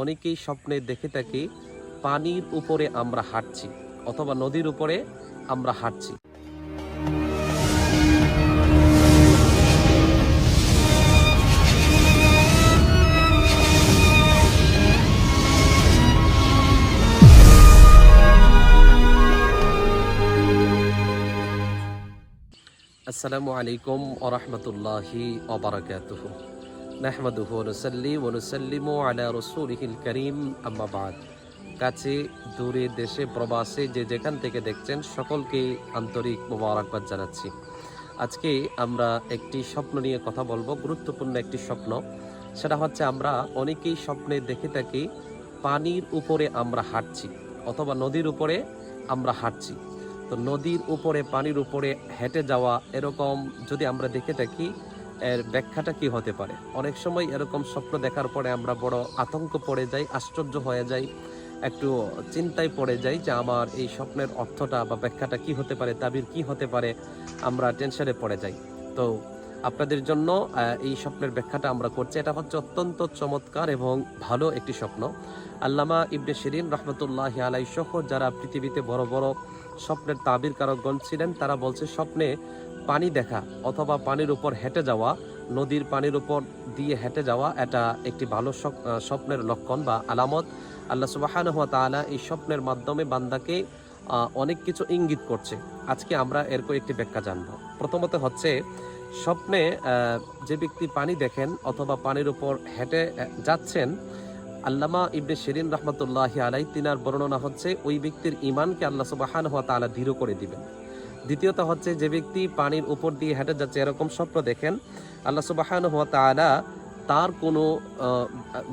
অনেকেই স্বপ্নে দেখে থাকি, পানির উপরে আমরা হাঁটছি, অথবা নদীর উপরে আমরা হাঁটছি। আসসালামু আলাইকুম ওরহমতুল্লাহি ওবরাকাতুহু নাহমাদুহু নুসাল্লি ওয়া নুসাল্লিমু আলা রাসূলিহিল কারীম আম্মা বাদ কাছে, দূরে, দেশে, প্রবাসে যে যেখান থেকে দেখছেন সকলকে আন্তরিক মোবারকবাদ জানাচ্ছি। আজকে আমরা একটি স্বপ্ন নিয়ে কথা বলব, গুরুত্বপূর্ণ একটি স্বপ্ন। সেটা হচ্ছে আমরা অনেকেই স্বপ্নে দেখে থাকি, পানির উপরে আমরা হাঁটছি অথবা নদীর উপরে আমরা হাঁটছি। তো নদীর উপরে, পানির উপরে হেঁটে যাওয়া এরকম যদি আমরা দেখে থাকি এর ব্যাখ্যাটা কি হতে পারে? অনেক সময় এরকম স্বপ্ন দেখার পরে আমরা বড় আতঙ্ক পড়ে যাই, আশ্চর্য হয়ে যাই, একটু চিন্তায় পড়ে যাই যে আমার এই স্বপ্নের অর্থটা বা ব্যাখ্যাটা কি হতে পারে, তাবির কি হতে পারে, আমরা টেনশনে পড়ে যাই। তো আপনাদের জন্য এই স্বপ্নের ব্যাখ্যাটা আমরা করছি। এটা হচ্ছে অত্যন্ত চমৎকার এবং ভালো একটি স্বপ্ন। আল্লামা ইবনে শিরিন রহমতুল্লাহ আলাই সহ যারা পৃথিবীতে বড় বড় স্বপ্নের তাবির কারকগণ ছিলেন, তারা বলছে, স্বপ্নে পানি দেখা অথবা পানির উপর হেঁটে যাওয়া, নদীর পানির উপর দিয়ে হেঁটে যাওয়া এটা একটি ভালো স্বপ্নের লক্ষণ বা আলামত। আল্লাহ সুবাহান হাত তালা এই স্বপ্নের মাধ্যমে বান্দাকে অনেক কিছু ইঙ্গিত করছে। আজকে আমরা এর কয়েকটি ব্যাখ্যা জানব। প্রথমত হচ্ছে, স্বপ্নে যে ব্যক্তি পানি দেখেন অথবা পানির উপর হেঁটে যাচ্ছেন, আল্লামা ইবনে শিরিন রহমতুল্লাহ আলাই তিনার বর্ণনা হচ্ছে, ওই ব্যক্তির ইমানকে আল্লাহ সুবাহান হওয়া তালা দৃঢ় করে দিবেন। দ্বিতীয়ত হচ্ছে যে ব্যক্তি পানির উপর দিয়ে হেঁটে যাচ্ছে, এরকম স্বপ্ন দেখেন, আল্লাহ সুবাহান হওয়া তালা তার কোনো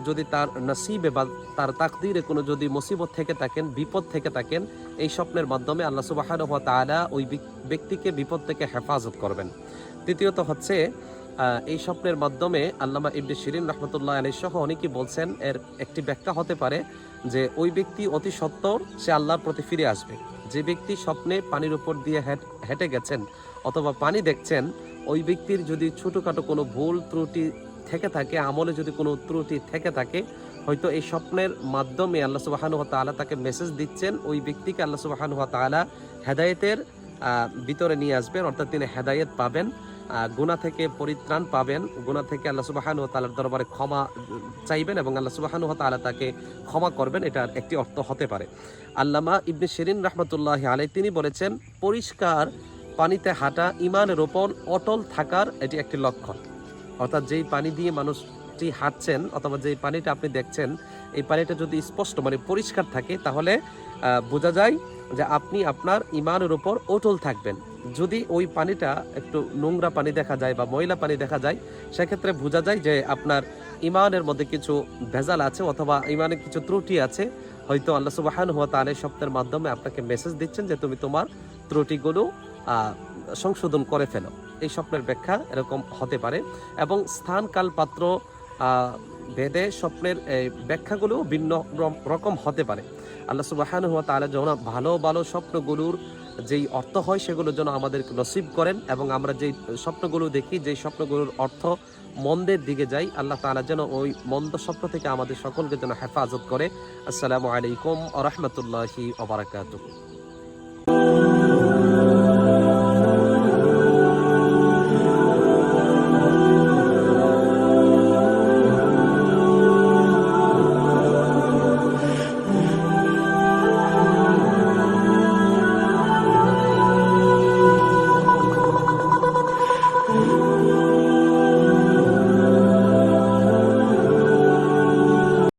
যদি তার নসিবে বা তার তাকদিরে কোনো যদি মুসিবত থেকে থাকেন, বিপদ থেকে থাকেন, এই স্বপ্নের মাধ্যমে আল্লাহ সুবাহান হওয়া তালা ওই ব্যক্তিকে বিপদ থেকে হেফাজত করবেন। তৃতীয়ত হচ্ছে এই স্বপ্নের মাধ্যমে আল্লামা ইবনে শিরিন রহমতুল্লাহ আলী সহ অনেকেই বলছেন, এর একটি ব্যাখ্যা হতে পারে যে ওই ব্যক্তি অতি সত্বর, সে আল্লাহর প্রতি ফিরে আসবে। যে ব্যক্তি স্বপ্নে পানির উপর দিয়ে হেঁট- গেছেন অথবা পানি দেখছেন, ওই ব্যক্তির যদি ছোটোখাটো কোনো ভুল ত্রুটি থেকে থাকে, আমলে যদি কোনো ত্রুটি থেকে থাকে, হয়তো এই স্বপ্নের মাধ্যমে আল্লাহ সুবাহানু তাআলা তাকে মেসেজ দিচ্ছেন, ওই ব্যক্তিকে আল্লাহ সুবাহানু তাআলা হেদায়েতের ভিতরে নিয়ে আসবেন, অর্থাৎ তিনি হেদায়েত পাবেন। গুনাহ থেকে পরিত্রাণ পাবেন। গুনাহ থেকে আল্লাহ সুবাহানু তাআলার দরবারে ক্ষমা চাইবেন এবং আল্লাহ সুবাহানু তাআলা তাকে ক্ষমা করবেন। এটার একটি অর্থ হতে পারে। আল্লামা ইবনে শেরিন রহমতুল্লাহ আলাই তিনি বলেছেন, পরিষ্কার পানিতে হাঁটা ইমানের ওপর অটল থাকার এটি একটি লক্ষণ। অর্থাৎ যেই পানি দিয়ে মানুষটি হাঁটছেন অথবা যেই পানিটা আপনি দেখছেন, এই পানিটা যদি স্পষ্ট মানে পরিষ্কার থাকে, তাহলে বোঝা যায় যে আপনি আপনার ইমানের ওপর অটল থাকবেন। যদি ওই পানিটা একটু নোংরা পানি দেখা যায় বা ময়লা পানি দেখা যায়, সেক্ষেত্রে বোঝা যায় যে আপনার ইমানের মধ্যে কিছু ভেজাল আছে অথবা ইমানের কিছু ত্রুটি আছে। হয়তো আল্লাহ সুবাহান হুয়া তাহলে শব্দের মাধ্যমে আপনাকে মেসেজ দিচ্ছেন যে তুমি তোমার ত্রুটিগুলো সংশোধন করে ফেলো। এই স্বপ্নের ব্যাখ্যা এরকম হতে পারে এবং স্থান কাল পাত্র ভেদে স্বপ্নের ব্যাখ্যাগুলো ভিন্ন রকম হতে পারে। আল্লাহ সুবাহান হুয়া তাহলে যখন ভালো ভালো স্বপ্নগুলোর যেই অর্থ হয় সেগুলো যেন আমাদের নসিব করেন এবং আমরা যেই স্বপ্নগুলো দেখি, যেই স্বপ্নগুলোর অর্থ মন্দের দিকে যাই, আল্লাহ তালা যেন ওই মন্দ স্বপ্ন থেকে আমাদের সকলকে যেন হেফাজত করে। আসসালামু আলাইকুম আ রহমতুল্লাহি ওবরাকাতুহু